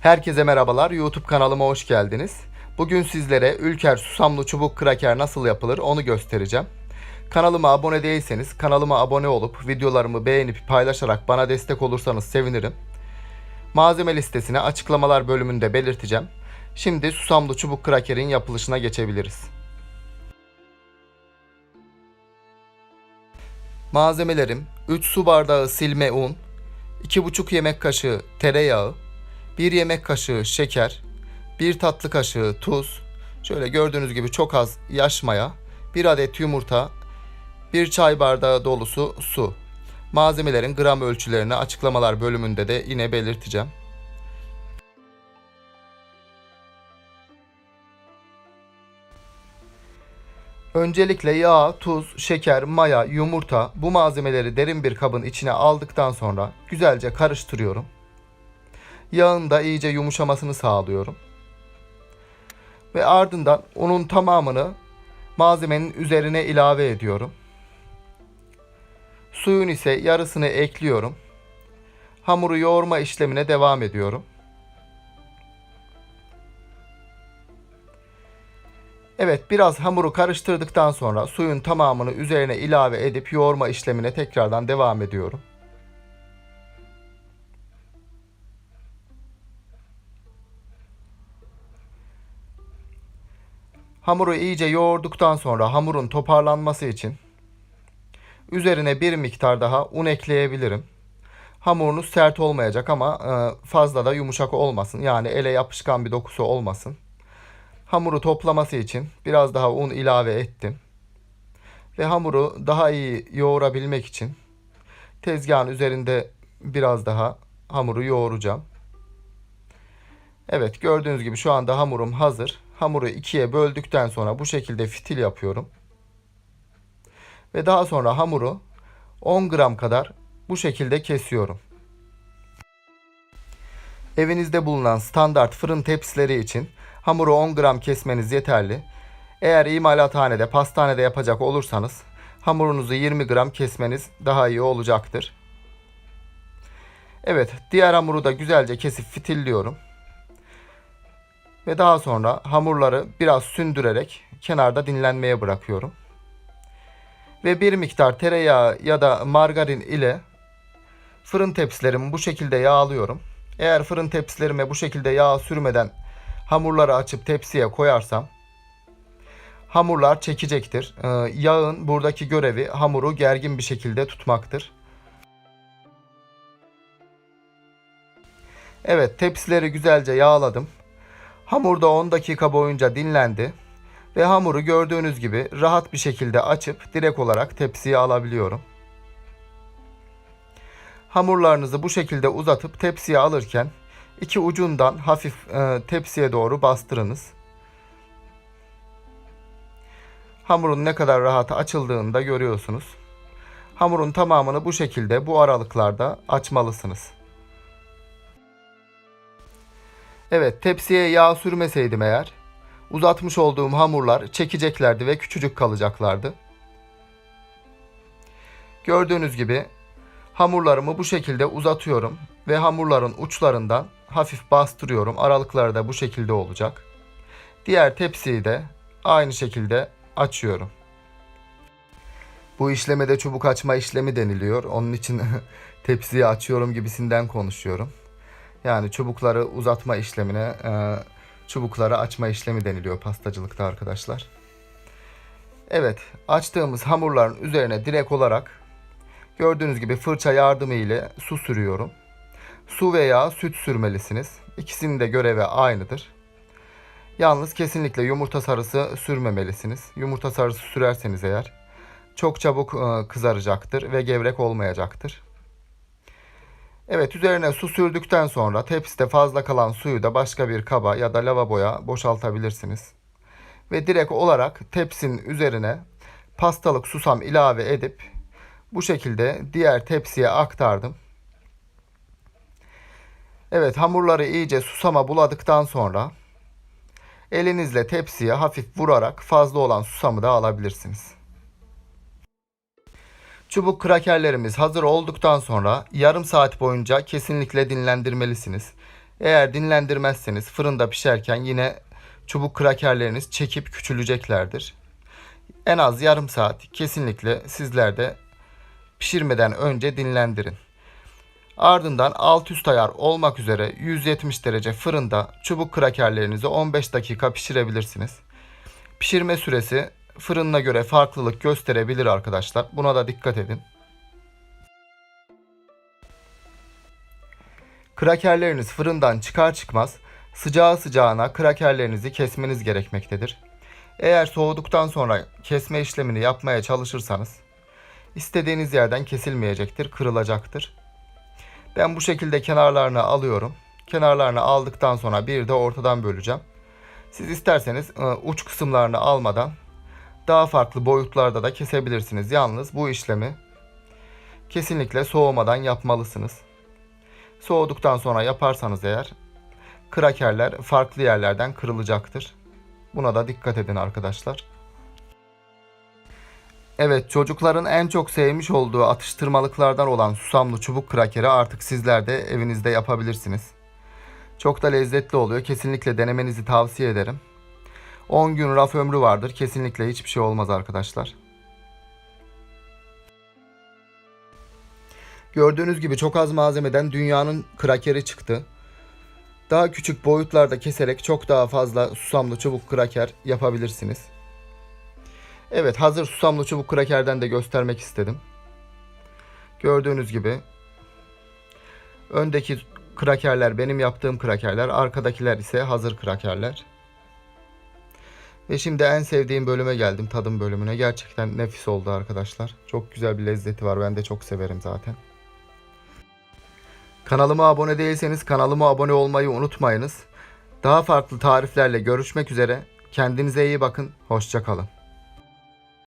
Herkese merhabalar. YouTube kanalıma hoş geldiniz. Bugün sizlere Ülker susamlı çubuk kraker nasıl yapılır onu göstereceğim. Kanalıma abone değilseniz kanalıma abone olup videolarımı beğenip paylaşarak bana destek olursanız sevinirim. Malzeme listesini açıklamalar bölümünde belirteceğim. Şimdi susamlı çubuk krakerin yapılışına geçebiliriz. Malzemelerim 3 su bardağı silme un, 2,5 yemek kaşığı tereyağı, 1 yemek kaşığı şeker, 1 tatlı kaşığı tuz, şöyle gördüğünüz gibi çok az yaş maya, 1 adet yumurta, 1 çay bardağı dolusu su. Malzemelerin gram ölçülerini açıklamalar bölümünde de yine belirteceğim. Öncelikle yağ, tuz, şeker, maya, yumurta bu malzemeleri derin bir kabın içine aldıktan sonra güzelce karıştırıyorum. Yağın da iyice yumuşamasını sağlıyorum. Ve ardından unun tamamını malzemenin üzerine ilave ediyorum. Suyun ise yarısını ekliyorum. Hamuru yoğurma işlemine devam ediyorum. Evet biraz hamuru karıştırdıktan sonra suyun tamamını üzerine ilave edip yoğurma işlemine tekrardan devam ediyorum. Hamuru iyice yoğurduktan sonra hamurun toparlanması için üzerine bir miktar daha un ekleyebilirim. Hamurunuz sert olmayacak ama e, fazla da yumuşak olmasın. Yani ele yapışkan bir dokusu olmasın. Hamuru toplaması için biraz daha un ilave ettim. Ve hamuru daha iyi yoğurabilmek için tezgahın üzerinde biraz daha hamuru yoğuracağım. Evet gördüğünüz gibi şu anda hamurum hazır. Hamuru ikiye böldükten sonra bu şekilde fitil yapıyorum. Ve daha sonra hamuru 10 gram kadar bu şekilde kesiyorum. Evinizde bulunan standart fırın tepsileri için hamuru 10 gram kesmeniz yeterli. Eğer imalathanede, pastanede yapacak olursanız hamurunuzu 20 gram kesmeniz daha iyi olacaktır. Evet, diğer hamuru da güzelce kesip fitilliyorum. Ve daha sonra hamurları biraz sündürerek kenarda dinlenmeye bırakıyorum. Ve bir miktar tereyağı ya da margarin ile fırın tepsilerimi bu şekilde yağlıyorum. Eğer fırın tepsilerime bu şekilde yağ sürmeden hamurları açıp tepsiye koyarsam hamurlar çekecektir. Ee, yağın buradaki görevi hamuru gergin bir şekilde tutmaktır. Evet tepsileri güzelce yağladım. Hamur da 10 dakika boyunca dinlendi ve hamuru gördüğünüz gibi rahat bir şekilde açıp direkt olarak tepsiye alabiliyorum. Hamurlarınızı bu şekilde uzatıp tepsiye alırken iki ucundan hafif e, tepsiye doğru bastırınız. Hamurun ne kadar rahat açıldığını da görüyorsunuz. Hamurun tamamını bu şekilde bu aralıklarda açmalısınız. Evet tepsiye yağ sürmeseydim eğer uzatmış olduğum hamurlar çekeceklerdi ve küçücük kalacaklardı. Gördüğünüz gibi hamurlarımı bu şekilde uzatıyorum ve hamurların uçlarından hafif bastırıyorum. Aralıkları da bu şekilde olacak. Diğer tepsiyi de aynı şekilde açıyorum. Bu işleme de çubuk açma işlemi deniliyor. Onun için tepsiyi açıyorum gibisinden konuşuyorum. Yani çubukları uzatma işlemine e, çubukları açma işlemi deniliyor pastacılıkta arkadaşlar. Evet açtığımız hamurların üzerine direkt olarak gördüğünüz gibi fırça yardımı ile su sürüyorum. Su veya süt sürmelisiniz. İkisinin de görevi aynıdır. Yalnız kesinlikle yumurta sarısı sürmemelisiniz. Yumurta sarısı sürerseniz eğer çok çabuk e, kızaracaktır ve gevrek olmayacaktır. Evet üzerine su sürdükten sonra tepside fazla kalan suyu da başka bir kaba ya da lavaboya boşaltabilirsiniz. Ve direkt olarak tepsinin üzerine pastalık susam ilave edip bu şekilde diğer tepsiye aktardım. Evet hamurları iyice susama buladıktan sonra elinizle tepsiye hafif vurarak fazla olan susamı da alabilirsiniz. Çubuk krakerlerimiz hazır olduktan sonra yarım saat boyunca kesinlikle dinlendirmelisiniz. Eğer dinlendirmezseniz fırında pişerken yine çubuk krakerleriniz çekip küçüleceklerdir. En az yarım saat kesinlikle sizler de pişirmeden önce dinlendirin. Ardından alt üst ayar olmak üzere 170 derece fırında çubuk krakerlerinizi 15 dakika pişirebilirsiniz. Pişirme süresi fırınına göre farklılık gösterebilir arkadaşlar. Buna da dikkat edin. Krakerleriniz fırından çıkar çıkmaz sıcağı sıcağına krakerlerinizi kesmeniz gerekmektedir. Eğer soğuduktan sonra kesme işlemini yapmaya çalışırsanız istediğiniz yerden kesilmeyecektir, kırılacaktır. Ben bu şekilde kenarlarını alıyorum. Kenarlarını aldıktan sonra bir de ortadan böleceğim. Siz isterseniz e, uç kısımlarını almadan daha farklı boyutlarda da kesebilirsiniz. Yalnız bu işlemi kesinlikle soğumadan yapmalısınız. Soğuduktan sonra yaparsanız eğer krakerler farklı yerlerden kırılacaktır. Buna da dikkat edin arkadaşlar. Evet çocukların en çok sevmiş olduğu atıştırmalıklardan olan susamlı çubuk krakeri artık sizler de evinizde yapabilirsiniz. Çok da lezzetli oluyor. Kesinlikle denemenizi tavsiye ederim. 10 gün raf ömrü vardır. Kesinlikle hiçbir şey olmaz arkadaşlar. Gördüğünüz gibi çok az malzemeden dünyanın krakeri çıktı. Daha küçük boyutlarda keserek çok daha fazla susamlı çubuk kraker yapabilirsiniz. Evet hazır susamlı çubuk krakerden de göstermek istedim. Gördüğünüz gibi öndeki krakerler benim yaptığım krakerler, arkadakiler ise hazır krakerler. Ve şimdi en sevdiğim bölüme geldim, tadım bölümüne. Gerçekten nefis oldu arkadaşlar. Çok güzel bir lezzeti var. Ben de çok severim zaten. Kanalıma abone değilseniz kanalıma abone olmayı unutmayınız. Daha farklı tariflerle görüşmek üzere. Kendinize iyi bakın. Hoşçakalın.